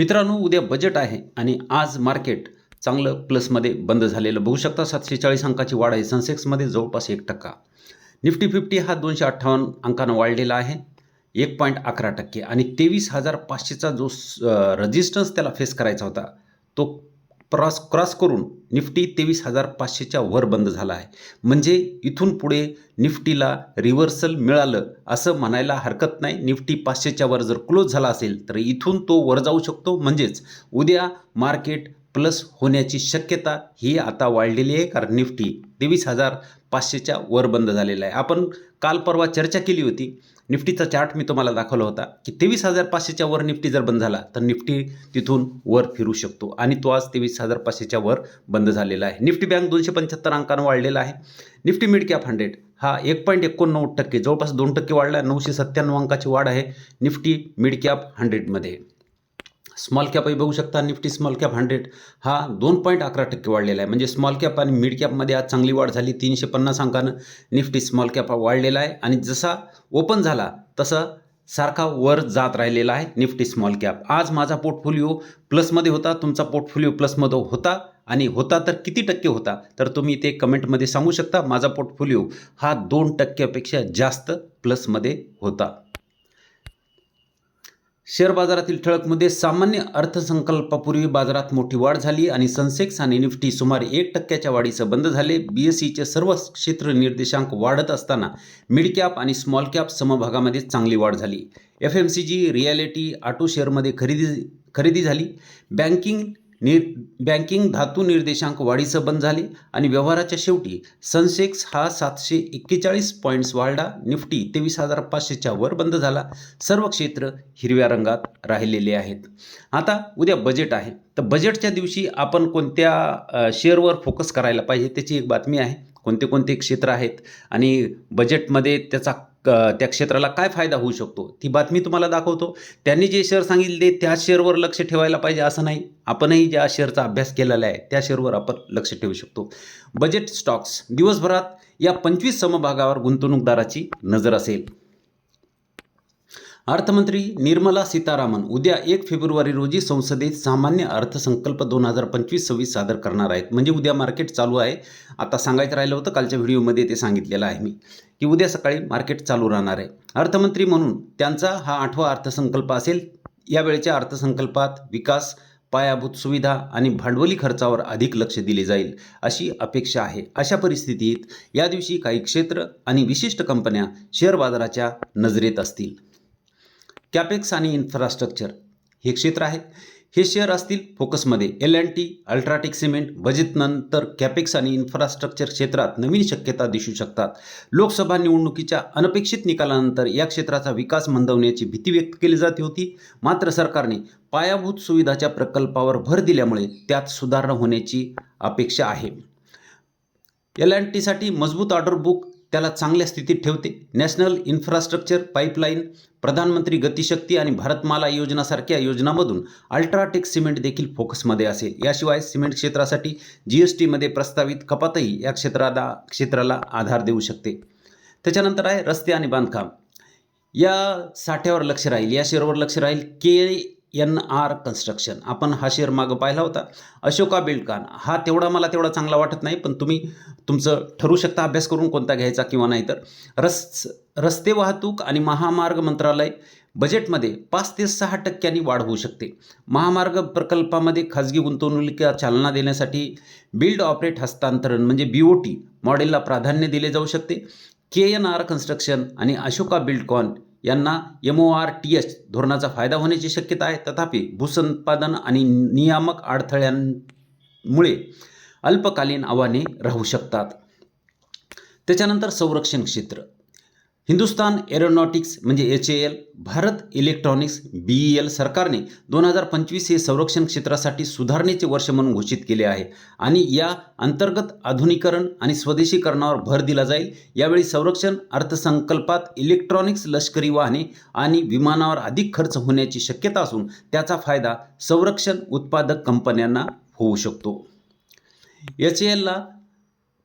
मित्रांनो उद्या बजेट आहे आणि आज मार्केट चांगलं प्लसमध्ये बंद झालेलं. बघू शकता सातशे चाळीस अंकाची वाढ आहे. सेन्सेक्समध्ये जवळपास एक टक्का. निफ्टी फिफ्टी हा दोनशे अठ्ठावन्न अंकानं वाढलेला आहे. एक पॉईंट अकरा टक्के. आणि तेवीस हजार पाचशेचा जो रजिस्टन्स त्याला फेस करायचा होता तो क्रॉस क्रॉस करून निफ्टी तेवीस हजार पाचशेच्या वर बंद झाला आहे. म्हणजे इथून पुढे निफ्टीला रिव्हर्सल मिळालं असं म्हणायला हरकत नाही. निफ्टी पाचशेच्या वर जर क्लोज झाला असेल तर इथून तो वर जाऊ शकतो. म्हणजेच उद्या मार्केट प्लस होण्याची शक्यता ही आता वाढलेली आहे कारण निफ्टी तेवीस हजार पाचशेच्या वर बंद झालेला आहे. आपण काल परवा चर्चा केली होती. निफ्टीचा चार्ट मी तुम्हाला दाखवला होता की तेवीस हजार पाचशेच्या वर निफ्टी जर बंद झाला तर निफ्टी तिथून वर फिरू शकतो. आणि तो आज तेवीस हजार पाचशेच्या वर बंद झालेला आहे. निफ्टी बँक दोनशे पंच्याहत्तर अंकानं वाढलेला आहे. निफ्टी मिड कॅप हंड्रेड हा एक पॉईंट एकोणनव्वद टक्के जवळपास दोन टक्के वाढला नऊशे सत्त्याण्णव अंकाची वाढ आहे निफ्टी मिड कॅप हंड्रेडमध्ये. स्मॉल कॅपही बघू शकता निफ्टी स्मॉल कॅप हंड्रेड. हा दोन पॉईंट अकरा टक्के वाढलेला आहे. म्हणजे स्मॉल कॅप आणि मिड कॅपमध्ये आज चांगली वाढ झाली तीनशे पन्नास अंकानं निफ्टी स्मॉल कॅप वाढलेला आहे. आणि जसा ओपन झाला तसा सारखा वर जात राहिलेला आहे निफ्टी स्मॉल कॅप. आज माझा पोर्टफोलिओ प्लसमध्ये होता तुमचा पोर्टफोलिओ प्लसमध्ये होता आणि होता तर किती टक्के होता तर तुम्ही ते कमेंटमध्ये सांगू शकता माझा पोर्टफोलिओ हा दोन टक्क्यापेक्षा जास्त प्लसमध्ये होता. शेअर बाजारातील ठळक मुद्दे सामान्य अर्थसंकल्पापूर्वी बाजारात मोठी वाढ झाली आणि सेन्सेक्स आणि निफ्टी सुमारे एक टक्क्याच्या वाढीसह बंद झाले. बी एस सीचे सर्व क्षेत्र निर्देशांक वाढत असताना मिड कॅप आणि स्मॉल कॅप समभागामध्ये चांगली वाढ झाली. F M C G realty auto शेअरमध्ये खरेदी खरेदी झाली. बँकिंग निर बँकिंग धातू निर्देशांक वाढीचं बंद झाले आणि व्यवहाराच्या शेवटी सनसेक्स हा सातशे एक्केचाळीस पॉईंट्स वाढला. निफ्टी तेवीस हजार पाचशेच्या वर बंद झाला. सर्व क्षेत्र हिरव्या रंगात राहिलेले आहेत. आता उद्या बजेट आहे. तर बजेटच्या दिवशी आपण कोणत्या शेअरवर फोकस करायला पाहिजे त्याची एक बातमी आहे. कोणते कोणते क्षेत्र आहेत आणि बजेटमध्ये त्याचा क त्या क्षेत्राला काय फायदा होऊ शकतो? ती बातमी तुम्हाला दाखवतो. त्यांनी जे शेअर सांगितले त्या शेअरवर लक्ष ठेवायला पाहिजे असं नाही. आपणही ज्या शेअरचा अभ्यास केलेला आहे त्या शेअरवर आपण लक्ष ठेवू शकतो. बजेट स्टॉक्स दिवसभरात या पंचवीस समभागावर गुंतवणूकदाराची नजर असेल. अर्थमंत्री निर्मला सीतारामन उद्या एक फेब्रुवारी रोजी संसदेत सामान्य अर्थसंकल्प दोन हजार पंचवीस सव्वीस सादर करणार आहेत. म्हणजे उद्या मार्केट चालू आहे. आता सांगायचं राहिलं होतं कालच्या व्हिडिओमध्ये ते सांगितलेलं आहे मी की उद्या सकाळी मार्केट चालू राहणार आहे. अर्थमंत्री म्हणून त्यांचा हा आठवा अर्थसंकल्प असेल. यावेळच्या अर्थसंकल्पात विकास पायाभूत सुविधा आणि भांडवली खर्चावर अधिक लक्ष दिले जाईल अशी अपेक्षा आहे. अशा परिस्थितीत या दिवशी काही क्षेत्र आणि विशिष्ट कंपन्या शेअर बाजाराच्या नजरेत असतील. कॅपेक्स आणि इन्फ्रास्ट्रक्चर हे क्षेत्र आहेत हे शेअर असतील फोकसमध्ये. L and T UltraTech cement बजेटनंतर capex आणि इन्फ्रास्ट्रक्चर क्षेत्रात नवीन शक्यता दिसू शकतात. लोकसभा निवडणुकीच्या अनपेक्षित निकालानंतर या क्षेत्राचा विकास मंदवण्याची भीती व्यक्त केली जात होती. मात्र सरकारने पायाभूत सुविधाच्या प्रकल्पावर भर दिल्यामुळे त्यात सुधारणा होण्याची अपेक्षा आहे. एल अँड टीसाठी मजबूत ऑर्डर बुक त्याला चांगल्या स्थितीत ठेवते. नॅशनल इन्फ्रास्ट्रक्चर पाईपलाईन प्रधानमंत्री गतिशक्ती आणि भारतमाला योजनासारख्या योजनामधून अल्ट्राटेक सिमेंट देखील फोकसमध्ये असेल. याशिवाय सिमेंट क्षेत्रासाठी जी एस टीमध्ये प्रस्तावित कपातही या क्षेत्राला क्षेत्राला आधार देऊ शकते. त्याच्यानंतर आहे रस्ते आणि बांधकाम. या साठ्यावर लक्ष राहील. या शेअरवर लक्ष राहील. के एन आर कन्स्ट्रक्शन आपण हा शेअर मागं पाहिला होता. अशोका बिल्डकान. हा तेवढा मला तेवढा चांगला वाटत नाही पण तुम्ही तुमचं ठरवू शकता अभ्यास करून कोणता घ्यायचा किंवा नाही तर. रस रस्ते वाहतूक आणि महामार्ग मंत्रालय बजेटमध्ये पाच ते सहा टक्क्यांनी वाढ होऊ शकते. महामार्ग प्रकल्पामध्ये खाजगी गुंतवणुकीला चालना देण्यासाठी बिल्ड ऑपरेट हस्तांतरण म्हणजे बी ओ टी मॉडेलला प्राधान्य दिले जाऊ शकते. के एन आर कन्स्ट्रक्शन आणि अशोका बिल्डकॉन यांना M O R T H धोरणाचा फायदा होण्याची शक्यता आहे. तथापि भूसंपादन आणि नियामक अडथळ्यांमुळे अल्पकालीन आव्हाने राहू शकतात. त्याच्यानंतर संरक्षण क्षेत्र. हिंदुस्तान एरोनॉटिक्स म्हणजे H A L Bharat electronics B E L सरकारने दोन हजार पंचवीस हे संरक्षण क्षेत्रासाठी सुधारणेचे वर्ष म्हणून घोषित केले आहे. आणि या अंतर्गत आधुनिकरण आणि स्वदेशीकरणावर भर दिला जाईल. यावेळी संरक्षण अर्थसंकल्पात इलेक्ट्रॉनिक्स लष्करी वाहने आणि विमानावर अधिक खर्च होण्याची शक्यता असून त्याचा फायदा संरक्षण उत्पादक कंपन्यांना होऊ शकतो. एच ए एलला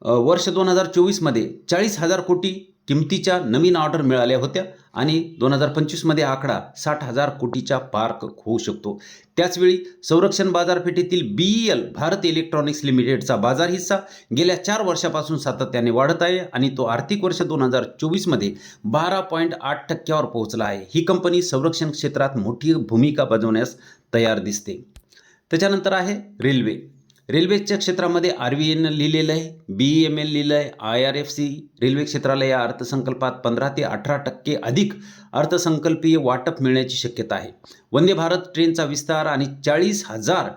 वर्ष दोन हजार चोवीसमध्ये चाळीस हजार कोटी किमतीच्या नवीन ऑर्डर मिळाल्या होत्या आणि दोन हजार पंचवीसमध्ये आकडा साठ हजार कोटीच्या पार्क होऊ शकतो. त्याचवेळी संरक्षण बाजारपेठेतील B E L Bharat electronics लिमिटेडचा बाजार हिस्सा गेल्या चार वर्षापासून सातत्याने वाढत आहे आणि तो आर्थिक वर्ष दोन हजार चोवीसमध्ये बारा पॉईंट आठ टक्क्यावर पोहोचला आहे. ही कंपनी संरक्षण क्षेत्रात मोठी भूमिका बजावण्यास तयार दिसते. त्याच्यानंतर आहे रेल्वे. रेल्वेच्या क्षेत्रामध्ये आर व्ही एन लिहिलेलं आहे बी ई एम एल लिहिलं आहे I R F C railway क्षेत्राला या अर्थसंकल्पात पंधरा ते अठरा टक्के अधिक अर्थसंकल्पीय वाटप मिळण्याची शक्यता आहे. वंदे भारत ट्रेनचा विस्तार आणि चाळीस हजार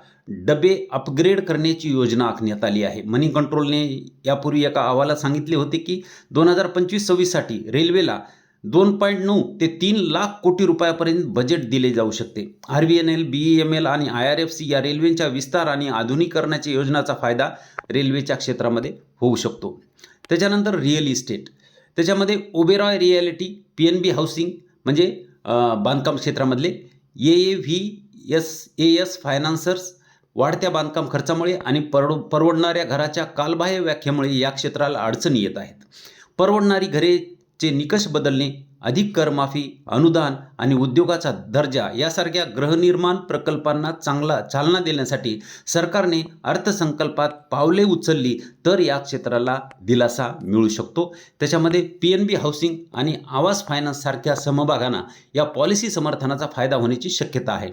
डबे अपग्रेड करण्याची योजना आखण्यात आली आहे. मनी कंट्रोलने यापूर्वी एका अहवालात सांगितले होते की दोन हजार पंचवीस सव्वीससाठी रेल्वेला दोन पॉईंट नऊ ते तीन लाख कोटी रुपयापर्यंत बजेट दिले जाऊ शकते. R V N L B E M L आणि आय आर एफ सी या रेल्वेच्या विस्तार आणि आधुनिकरणाच्या योजनाचा फायदा रेल्वेच्या क्षेत्रामध्ये होऊ शकतो. त्याच्यानंतर रिअल इस्टेट. त्याच्यामध्ये Oberoi realty P N B housing म्हणजे बांधकाम क्षेत्रामधले A A V S A S financiers वाढत्या बांधकाम खर्चामुळे आणि परव परवडणाऱ्या घराच्या कालबाह्य व्याख्येमुळे या क्षेत्राला अडचणी येत आहेत. परवडणारी घरे चे निकष बदलणे अधिक करमाफी अनुदान आणि उद्योगाचा दर्जा यासारख्या गृहनिर्माण प्रकल्पांना चांगला चालना देण्यासाठी सरकारने अर्थसंकल्पात पावले उचलली तर या क्षेत्राला दिलासा मिळू शकतो. त्याच्यामध्ये पी एन बी हाऊसिंग आणि आवास फायनान्ससारख्या समभागांना या पॉलिसी समर्थनाचा फायदा होण्याची शक्यता आहे.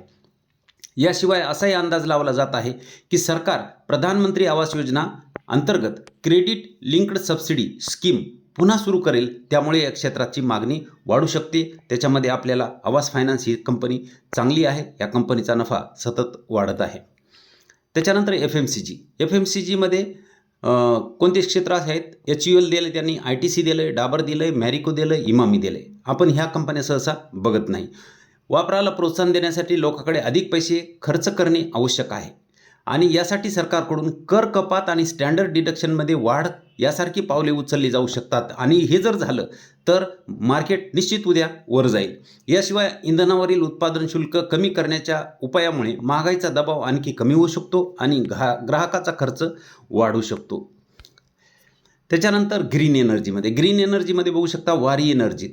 याशिवाय असाही अंदाज लावला जात आहे की सरकार प्रधानमंत्री आवास योजना अंतर्गत क्रेडिट लिंक्ड सबसिडी स्कीम पुन्हा सुरू करेल त्यामुळे या क्षेत्राची मागणी वाढू शकते. त्याच्यामध्ये आपल्याला आवास फायनान्स ही कंपनी चांगली आहे. या कंपनीचा नफा सतत वाढत आहे. त्याच्यानंतर F M C G F M C जीमध्ये कोणते क्षेत्र आहेत? एच यू एल दिलं त्यांनी आय टी सी दिलं आहे डाबर दिलं आहे मॅरिको दिलं इमामी दिलं आहे आपण ह्या कंपन्या सहसा बघत नाही. वापराला प्रोत्साहन देण्यासाठी लोकांकडे अधिक पैसे खर्च करणे आवश्यक आहे. आणि यासाठी सरकारकडून कर कपात आणि स्टँडर्ड डिडक्शनमध्ये वाढ यासारखी पावले उचलली जाऊ शकतात. आणि हे जर झालं तर मार्केट निश्चित उद्या वर जाईल. याशिवाय इंधनावरील उत्पादन शुल्क कमी करण्याच्या उपायामुळे महागाईचा दबाव आणखी कमी होऊ शकतो आणि घा ग्राहकाचा खर्च वाढू शकतो. त्याच्यानंतर ग्रीन एनर्जीमध्ये ग्रीन एनर्जीमध्ये बघू शकता वारी एनर्जी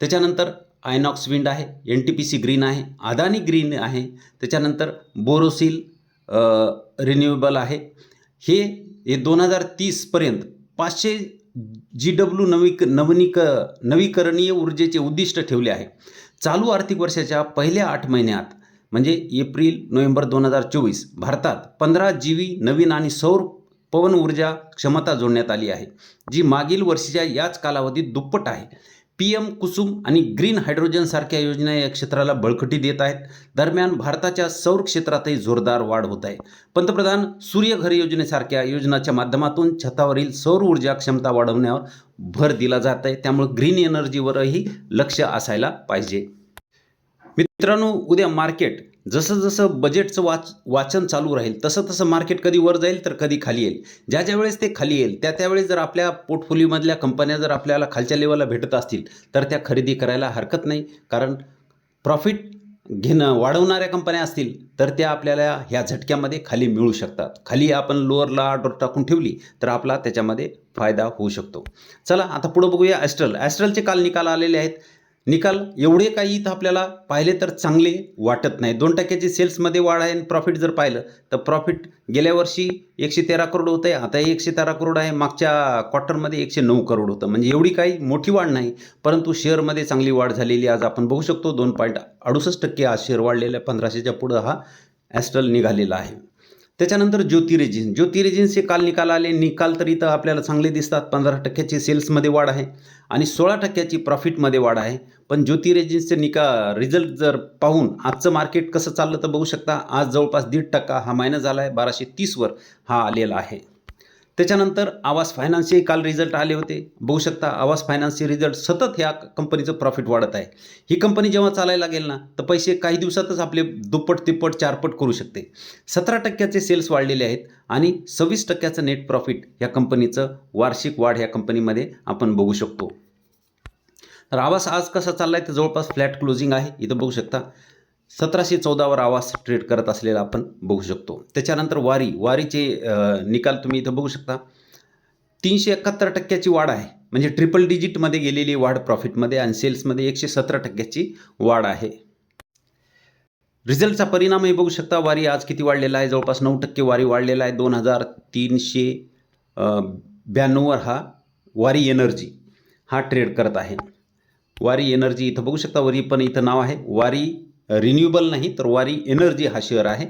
त्याच्यानंतर आयनॉक्स विंड आहे N T P C green आहे अदानी ग्रीन आहे. त्याच्यानंतर बोरोसिल रिन्युएबल आहे. हे हे दोन हजार तीसपर्यंत पाचशे जी डब्ल्यू नवीक नवनिक नवीकरणीय ऊर्जेचे उद्दिष्ट ठेवले आहे. चालू आर्थिक वर्षाच्या पहिल्या आठ महिन्यात म्हणजे एप्रिल नोव्हेंबर दोन हजार चोवीस भारतात पंधरा जी व्ही नवीन आणि सौर पवन ऊर्जा क्षमता जोडण्यात आली आहे जी मागील वर्षीच्या याच कालावधीत दुप्पट आहे. पी एम कुसुम आणि ग्रीन हायड्रोजनसारख्या योजना या क्षेत्राला बळकटी देत आहेत. दरम्यान भारताच्या सौर क्षेत्रातही जोरदार वाढ होत आहे. पंतप्रधान सूर्यघर योजनेसारख्या योजनाच्या माध्यमातून छतावरील सौर ऊर्जा क्षमता वाढवण्यावर भर दिला जात आहे. त्यामुळे ग्रीन एनर्जीवरही लक्ष असायला पाहिजे. मित्रांनो उद्या मार्केट जसं जसं बजेटचं वाच वाचन चालू राहील तसं तसं मार्केट कधी वर जाईल तर कधी खाली येईल. ज्या ज्या वेळेस ते खाली येईल त्या त्यावेळेस जर आपल्या पोर्टफोलिओमधल्या कंपन्या जर आपल्याला खालच्या लेवलला भेटत असतील तर त्या खरेदी करायला हरकत नाही. कारण प्रॉफिट घेणं वाढवणाऱ्या कंपन्या असतील तर त्या आपल्याला ह्या झटक्यामध्ये खाली मिळू शकतात. खाली आपण लोअरला ऑर्डर टाकून ठेवली तर आपला त्याच्यामध्ये फायदा होऊ शकतो. चला आता पुढं बघूया ॲस्ट्रल ॲस्ट्रलचे काल निकाल आलेले आहेत. निकाल एवढे काही इथं आपल्याला पाहिले तर चांगले वाटत नाही. दोन टक्क्याची सेल्समध्ये वाढ आहे आणि प्रॉफिट जर पाहिलं तर प्रॉफिट गेल्या वर्षी एकशे तेरा करोड होतं आहे आता एकशे तेरा करोड आहे मागच्या क्वार्टरमध्ये एकशे नऊ करोड होतं. म्हणजे एवढी काही मोठी वाढ नाही परंतु शेअरमध्ये चांगली वाढ झालेली आज आपण बघू शकतो. दोन पॉईंट अडुसष्ट टक्के आज शेअर वाढलेला आहे पंधराशेच्या पुढं हा ॲस्ट्रल निघालेला आहे. त्याच्यानंतर ज्योती रेजिन्स ज्योती रेजिन्सचे काल निकाल आले. निकाल तर इथं आपल्याला चांगले दिसतात. पंधरा टक्क्याची सेल्समध्ये वाढ आहे. आणि सोळा टक्क्याची प्रॉफिटमध्ये वाढ आहे. पण ज्योती रेजिन्सचे निका रिझल्ट जर पाहून आजचं मार्केट कसं चाललं तर बघू शकता. आज जवळपास दीड टक्का हा मायनस झाला आहे. बाराशे तीसवर हा आलेला आहे. त्याच्यानंतर आवास फायनान्सचे काल रिझल्ट आले होते. बघू शकता आवास फायनान्सचे रिझल्ट सतत ह्या कंपनीचं प्रॉफिट वाढत आहे. ही कंपनी जेव्हा चालायला लागेल ना तर पैसे काही दिवसातच आपले दुप्पट तिप्पट चारपट करू शकते. सतरा टक्क्याचे सेल्स वाढलेले आहेत आणि सव्वीस टक्क्याचं नेट प्रॉफिट ह्या कंपनीचं वार्षिक वाढ ह्या कंपनीमध्ये आपण बघू शकतो. तर आवास आज कसा चालला आहे तर जवळपास फ्लॅट क्लोजिंग आहे. इथं बघू शकता सतराशे चौदावर आवास ट्रेड करत असलेला आपण बघू शकतो. त्याच्यानंतर वारी वारीचे निकाल तुम्ही इथं बघू शकता. तीनशे एकाहत्तर टक्क्याची वाढ आहे. म्हणजे ट्रिपल डिजिटमध्ये गेलेली वाढ प्रॉफिटमध्ये आणि सेल्समध्ये एकशे सतरा टक्क्याची वाढ आहे. रिझल्टचा परिणामही बघू शकता. वारी आज किती वाढलेला आहे? जवळपास नऊ टक्के वारी वाढलेला आहे. दोन हजार तीनशे ब्याण्णववर हा वारी एनर्जी हा ट्रेड करत आहे. वारी एनर्जी इथं बघू शकता. वरी पण इथं नाव आहे. वारी रिन्युएबल नाही तर वारी एनर्जी हा शेअर आहे.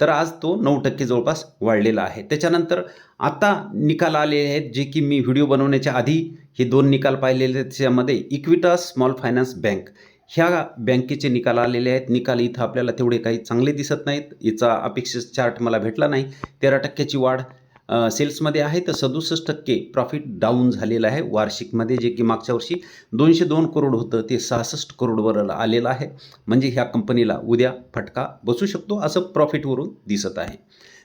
तर आज तो नऊ टक्के जवळपास वाढलेला आहे. त्याच्यानंतर आता निकाल आले आहेत जे की मी व्हिडिओ बनवण्याच्या आधी हे दोन निकाल पाहिलेले आहेत. त्याच्यामध्ये इक्विटा स्मॉल फायनान्स बँक ह्या बँकेचे निकाल आलेले आहेत. निकाल इथं आपल्याला तेवढे काही चांगले दिसत नाहीत. याचा अपेक्षित चार्ट मला भेटला नाही. तेरा टक्क्याची वाढ सेल्समध्ये आहे तर सदुसष्ट टक्के प्रॉफिट डाऊन झालेलं आहे. वार्षिकमध्ये जे की मागच्या वर्षी दोनशे दोन करोड होतं ते सहासष्ट करोडवर आलेलं आहे. म्हणजे ह्या कंपनीला उद्या फटका बसू शकतो असं प्रॉफिटवरून दिसत आहे.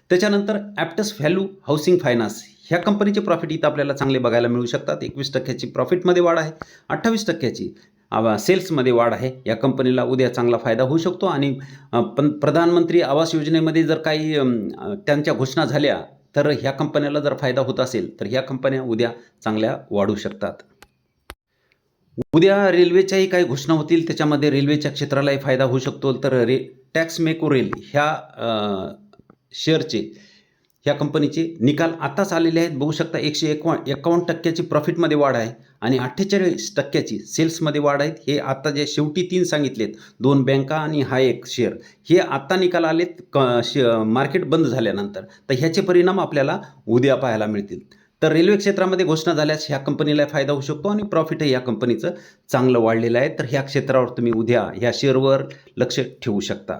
त्याच्यानंतर ॲप्टस व्हॅल्यू हाऊसिंग फायनान्स ह्या कंपनीचे प्रॉफिट इथं आपल्याला चांगले बघायला मिळू शकतात. एकवीस टक्क्याची प्रॉफिटमध्ये वाढ आहे अठ्ठावीस टक्क्याची सेल्समध्ये वाढ आहे. या कंपनीला उद्या चांगला फायदा होऊ शकतो आणि पण प्रधानमंत्री आवास योजनेमध्ये जर काही त्यांच्या घोषणा झाल्या तर ह्या कंपन्याला जर फायदा होत असेल तर ह्या कंपन्या उद्या चांगल्या वाढू शकतात. उद्या रेल्वेच्याही काही घोषणा होतील त्याच्यामध्ये रेल्वेच्या क्षेत्रालाही फायदा होऊ शकतो. तर रे टॅक्स मेको रेल ह्या शेअरचे ह्या कंपनीचे निकाल आताच आलेले आहेत. बघू शकता एकशे एकवा एकावन्न टक्क्याची प्रॉफिटमध्ये वाढ आहे. आणि अठ्ठेचाळीस टक्क्याची सेल्समध्ये वाढ आहेत. हे आता जे शेवटी तीन सांगितलेत दोन बँका आणि हा एक शेअर हे आत्ता निकाल आलेत क श मार्केट बंद झाल्यानंतर. तर ह्याचे परिणाम आपल्याला उद्या पाहायला मिळतील. तर रेल्वे क्षेत्रामध्ये घोषणा झाल्यास ह्या कंपनीला फायदा होऊ शकतो आणि प्रॉफिटही या कंपनीचं चांगलं वाढलेलं आहे. तर ह्या क्षेत्रावर तुम्ही उद्या ह्या शेअरवर लक्ष ठेवू शकता.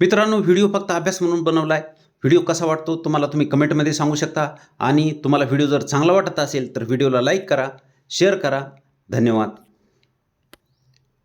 मित्रांनो व्हिडिओ फक्त अभ्यास म्हणून बनवला आहे व्हिडिओ कसा वाटतो तुम्हाला तुम्ही कमेंटमध्ये सांगू शकता. आणि तुम्हाला व्हिडिओ जर चांगला वाटत असेल तर व्हिडिओला लाईक करा शेअर करा. धन्यवाद.